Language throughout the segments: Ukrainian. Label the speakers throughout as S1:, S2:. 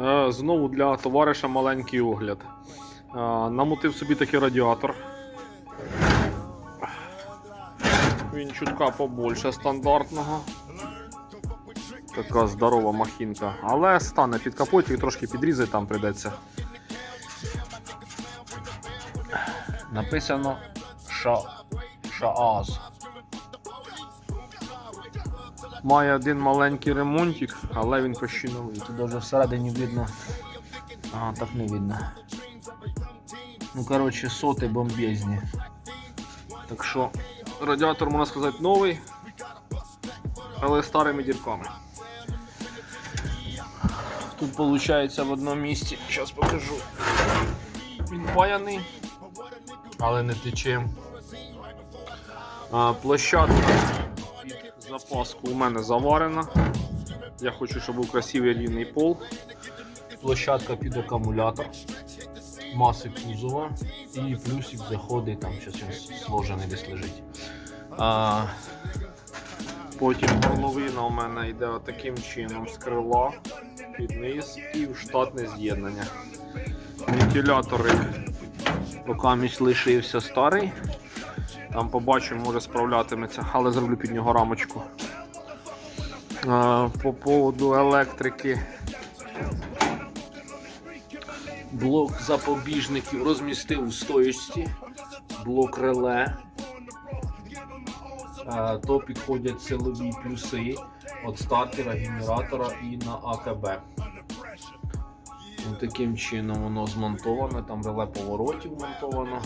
S1: Е, Знову для товариша маленький огляд. Е, Намотив собі такий радіатор. Він чутка побольше стандартного. Така здорова махінка. Але стане під капотик, трошки підрізати там прийдеться.
S2: Написано Ша... Шааз.
S1: Має один маленький ремонтик, але він почти новий.
S2: Тут даже всередині видно. А, так не видно. Ну, коротше, соти бомбезні.
S1: Так що радіатор, можна сказати, новий, але старими дірками. Тут виходить в одному місці, зараз покажу. Він паяний, але не тече. Площадка під запаску у мене заварена. Я хочу, щоб був красивий рівний пол.
S2: Площадка під акумулятор. Маси кузова. І плюсик заходить, там зараз сложений десь лежить.
S1: А, потім горловина у мене йде таким чином з крила під низ і в штатне з'єднання. Вентилятори поки місь лишився старий. Там побачимо, може справлятиметься, але зроблю під нього рамочку. По поводу електрики. Блок запобіжників розмістив у стоїчці. Блок реле. То підходять силові плюси від стартера, генератора і на АКБ. Ось Таким чином воно змонтоване, там реле поворотів монтовано.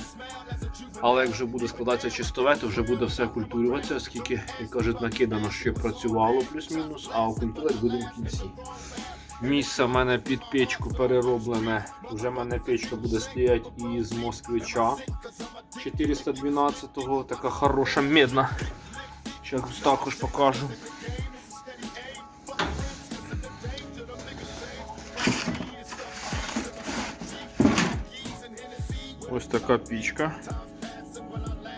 S1: Але як вже буде складатися чистове, то вже буде все культурюватися, оскільки, як кажуть, накидано, що працювало плюс-мінус, а окультурити будемо в кінці. Місце в мене під печку перероблене. Вже в мене печка буде стояти із москвича 412-го, така хороша медна. Зараз також покажу. Ось така пічка.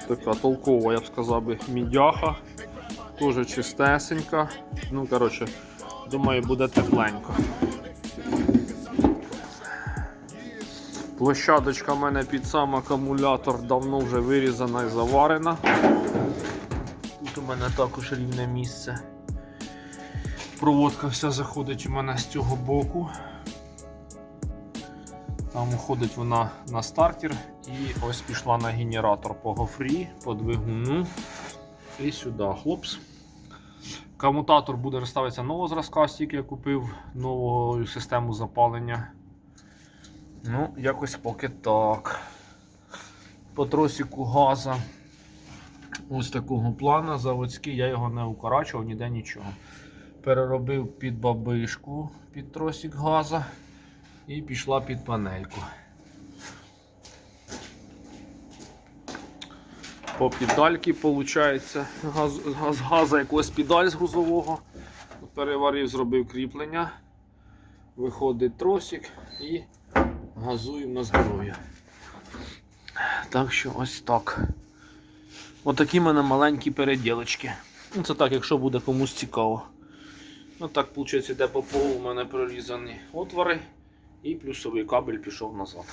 S1: Така толкова, я б сказав би, мідяха. Дуже чистесенька. Ну, коротше, думаю, буде тепленько. Площадочка в мене під сам акумулятор давно вже вирізана і заварена. Тут у мене також рівне місце. Проводка вся заходить у мене з цього боку. Там уходить вона на стартер і ось пішла на генератор по гофрі, по двигуну і сюди. Хлопс. Комутатор буде розставитися нового зразка, стільки я купив нову систему запалення. Ну, якось поки так. По тросику газа ось такого плана заводський, я його не укорачував, ніде нічого. Переробив під бабишку під тросик газа і пішла під панельку. По педальки виходить газ, газ, газа якогось педаль з грузового. Переварив, зробив кріплення. Виходить тросик і газуємо на здоров'я. Так що ось так. Отакі в мене маленькі переділочки. Ну, це так, якщо буде комусь цікаво. Ну так, виходить, йде по полу у мене прорізані отвори і плюсовий кабель пішов назад.